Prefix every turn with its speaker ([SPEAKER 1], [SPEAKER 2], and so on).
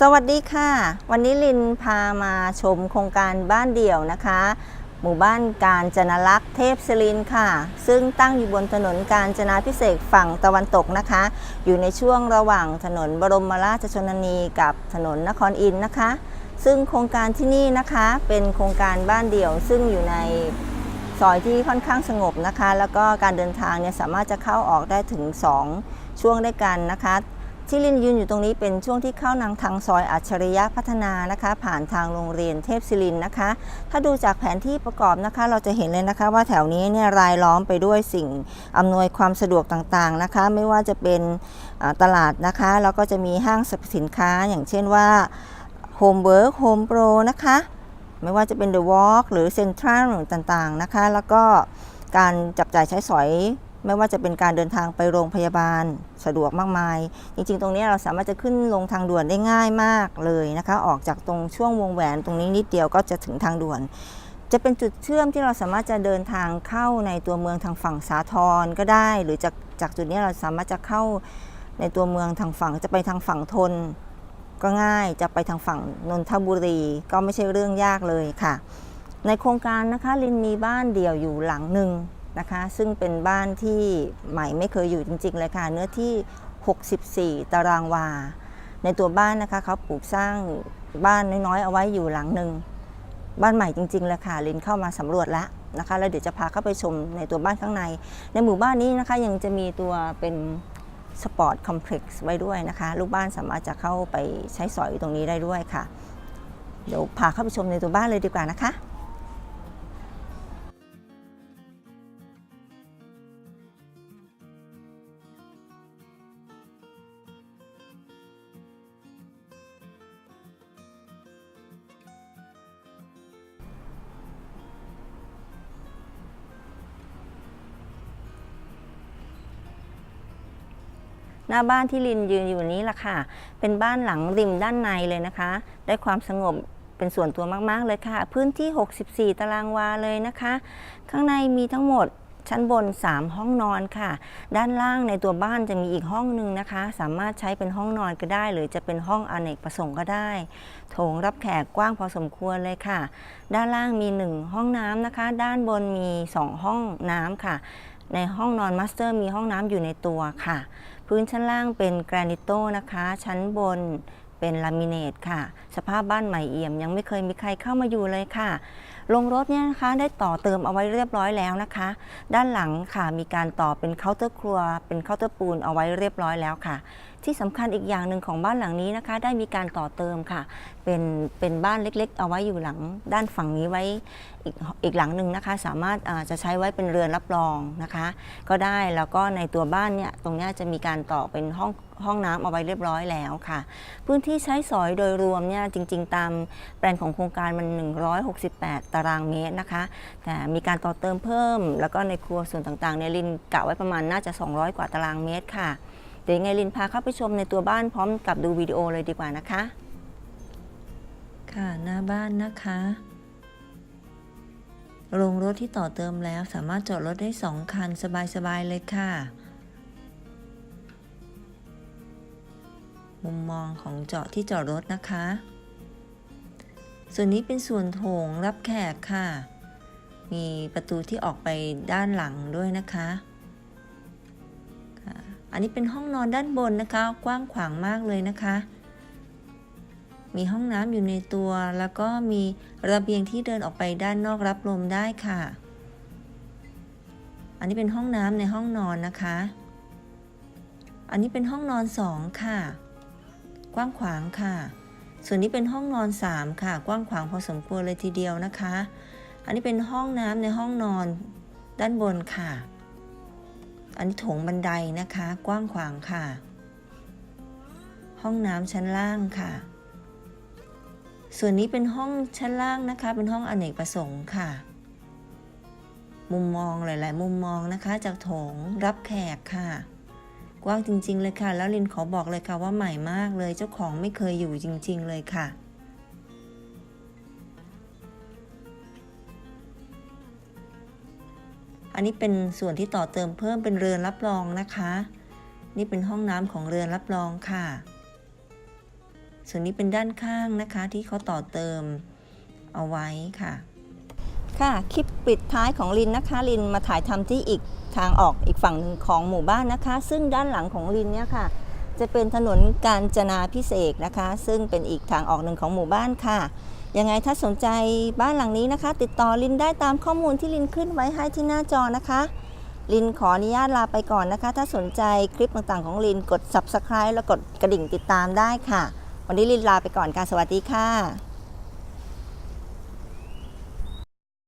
[SPEAKER 1] สวัสดีค่ะ วันนี้ลินพามาชมโครงการบ้านเดี่ยวนะคะ หมู่บ้านการจนลักษ์เทพศิรินค่ะ ซึ่งตั้งอยู่บนถนนการจนาพิเศษฝั่งตะวันตกนะคะ อยู่ในช่วงระหว่างถนนบรมราชชนนีกับถนนนครอินนะคะ ซึ่งโครงการที่นี่นะคะเป็นโครงการบ้านเดี่ยว ซึ่งอยู่ในซอยที่ค่อนข้างสงบนะคะ แล้วก็การเดินทางเนี่ยสามารถจะเข้าออกได้ถึง 2 ช่วงด้วยกันนะคะ ที่ลินยืนอยู่ตรงนี้เป็นช่วงที่เข้านางทางซอยอัจฉริยะพัฒนานะคะ ผ่านทางโรงเรียนเทพศิรินนะคะ ถ้าดูจากแผนที่ประกอบนะคะ เราจะเห็นเลยนะคะว่าแถวนี้เนี่ยรายล้อมไปด้วยสิ่งอำนวยความสะดวกต่างๆนะคะ ไม่ว่าจะเป็นตลาดนะคะแล้วก็จะมีห้างสรรพสินค้า อย่างเช่นว่า Home Work Home Pro นะคะ ไม่ว่าจะเป็น The Walk หรือ Central ต่างๆนะคะ แล้วก็การจับจ่ายใช้สอย ไม่ว่าจะเป็นการเดินทางไปโรงพยาบาลสะดวกมากมาย จริงๆ ตรงนี้เราสามารถจะขึ้นลงทางด่วนได้ง่ายมากเลยนะคะ ออกจากตรงช่วงวงแหวนตรงนี้นิดเดียวก็จะถึงทางด่วน จะเป็นจุดเชื่อมที่เราสามารถจะเดินทางเข้าในตัวเมืองทางฝั่งสาทรก็ได้ หรือจากจากจุดนี้เราสามารถจะเข้าในตัวเมืองทางฝั่งจะไปทางฝั่งทน ก็ง่ายจะไปทางฝั่งนนทบุรีก็ไม่ใช่เรื่องยากเลยค่ะ ในโครงการนะคะลินมีบ้านเดี่ยวอยู่หลังหนึ่ง นะคะ ซึ่งเป็นบ้านที่ใหม่ไม่เคยอยู่จริงๆเลยค่ะ เนื้อที่ 64 ตารางวา ในตัวบ้านนะคะเขาปลูกสร้างบ้านน้อยๆ เอาไว้อยู่หลังหนึ่งบ้านใหม่จริงๆเลยค่ะลินเข้ามาสำรวจแล้วนะคะแล้วเดี๋ยวจะพาเข้าไปชมในตัวบ้านข้างใน ในหมู่บ้านนี้นะคะยังจะมีตัวเป็นสปอร์ตคอมเพล็กซ์ไว้ด้วยนะคะ ลูกบ้านสามารถจะเข้าไปใช้สอยตรงนี้ได้ด้วยค่ะ เดี๋ยวพาเข้าไปชมในตัวบ้านเลยดีกว่านะคะ หน้าบ้านที่ลินยืนอยู่นี้ล่ะค่ะ เป็นบ้านหลังริมด้านในเลยนะคะ ได้ความสงบเป็นส่วนตัวมาก ๆ เลยค่ะ พื้นที่ 64 ตารางวาเลยนะคะ ข้างในมีทั้งหมดชั้นบน 3 ห้องนอนค่ะ ด้านล่างในตัวบ้านจะมีอีกห้องหนึ่งนะคะ สามารถใช้เป็นห้องนอนก็ได้ หรือจะเป็นห้องอเนกประสงค์ก็ได้ โถงรับแขกกว้างพอสมควรเลยค่ะ ด้านล่างมี 1 ห้องน้ำนะคะ ด้านบนมี 2 ห้องน้ำค่ะ ในห้องนอนมาสเตอร์มีห้องน้ำอยู่ในตัวค่ะ พื้นชั้นล่างเป็นแกรนิโตนะคะ ชั้นบนเป็นลามิเนตค่ะ สภาพบ้านใหม่เอี่ยมยังไม่เคยมีใครเข้ามาอยู่เลยค่ะ ลงรถเนี่ยนะคะได้ต่อเติมเอาไว้เรียบร้อยแล้วนะคะ ด้านหลังค่ะมีการต่อเป็นเคาน์เตอร์ครัว เป็นเคาน์เตอร์ปูนเอาไว้เรียบร้อยแล้วค่ะ ที่สำคัญอีกอย่างหนึ่งของบ้านหลังนี้นะคะ ได้มีการต่อเติมค่ะ เป็นเป็นบ้านเล็กๆ เอาไว้อยู่หลังด้านฝั่งนี้ไว้อีกอีกหลังหนึ่งนะคะ สามารถจะใช้ไว้เป็นเรือนรับรองนะคะ ก็ได้แล้วก็ในตัวบ้านเนี่ยตรงนี้จะมีการต่อเป็นห้องห้องน้ำเอาไว้เรียบร้อยแล้วค่ะ พื้นที่ใช้สอยโดยรวมเนี่ยจริง ๆ ตามแปลนของโครงการมัน 168ตารางเมตรนะคะ แต่มีการต่อเติมเพิ่ม แล้วก็ในครัวส่วนต่างๆเนี่ยลินกะไว้ประมาณน่าจะ 200 กว่าตารางเมตรค่ะ เดี๋ยวยังไงลินพาเข้าไปชมในตัวบ้านพร้อมกับดูวิดีโอเลยดีกว่านะคะ ค่ะหน้าบ้านนะคะโรงรถที่ต่อเติมแล้วสามารถจอดรถได้ 2 คันสบายๆเลยค่ะ มุมมองของเจาะที่จอดรถนะคะ ส่วนนี้เป็นส่วนโถงรับแขกค่ะ มีประตูที่ออกไปด้านหลังด้วยนะคะอันนี้เป็นห้องนอนด้านบนนะคะ กว้างขวางมากเลยนะคะ มีห้องน้ำอยู่ในตัวแล้วก็มีระเบียงที่เดินออกไปด้านนอกรับลมได้ค่ะ อันนี้เป็นห้องน้ำในห้องนอนนะคะ อันนี้เป็นห้องนอนสองค่ะ กว้างขวางค่ะ ส่วนนี้เป็นห้องนอน 3 ค่ะ กว้างขวางพอสมควรเลยทีเดียวนะคะ อันนี้เป็นห้องน้ำในห้องนอนด้านบนค่ะ อันนี้โถงบันไดนะคะ กว้างขวางค่ะ ห้องน้ำชั้นล่างค่ะ ส่วนนี้เป็นห้องชั้นล่างนะคะ เป็นห้องอเนกประสงค์ค่ะ มุมมองหลาย ๆ มุมมองนะคะ จากโถงรับแขกค่ะ กว้างจริง ๆ เลยค่ะ แล้วลินขอบอกเลยค่ะว่าใหม่มากเลย เจ้าของไม่เคยอยู่จริง ๆ เลยค่ะ อันนี้เป็นส่วนที่ต่อเติมเพิ่มเป็นเรือนรับรองนะคะ นี่เป็นห้องน้ำของเรือนรับรองค่ะ ส่วนนี้เป็นด้านข้างนะคะที่เขาต่อเติมเอาไว้ค่ะ ค่ะ คลิปปิดท้ายของลินนะคะลินมาถ่ายทำที่อีกทางออกอีกฝั่งหนึ่งของหมู่บ้านนะคะ ซึ่งด้านหลังของลินเนี่ยค่ะ จะเป็นถนนกาญจนาพิเศษนะคะ ซึ่งเป็นอีกทางออกหนึ่งของหมู่บ้านค่ะ ยังไงถ้าสนใจบ้านหลังนี้นะคะ ติดต่อลินได้ตามข้อมูลที่ลินขึ้นไว้ให้ที่หน้าจอนะคะ ลินขออนุญาตลาไปก่อนนะคะ ถ้าสนใจคลิปต่างๆของลินกด subscribe แล้วกดกระดิ่งติดตามได้ค่ะ วันนี้ลินลาไปก่อนค่ะสวัสดีค่ะ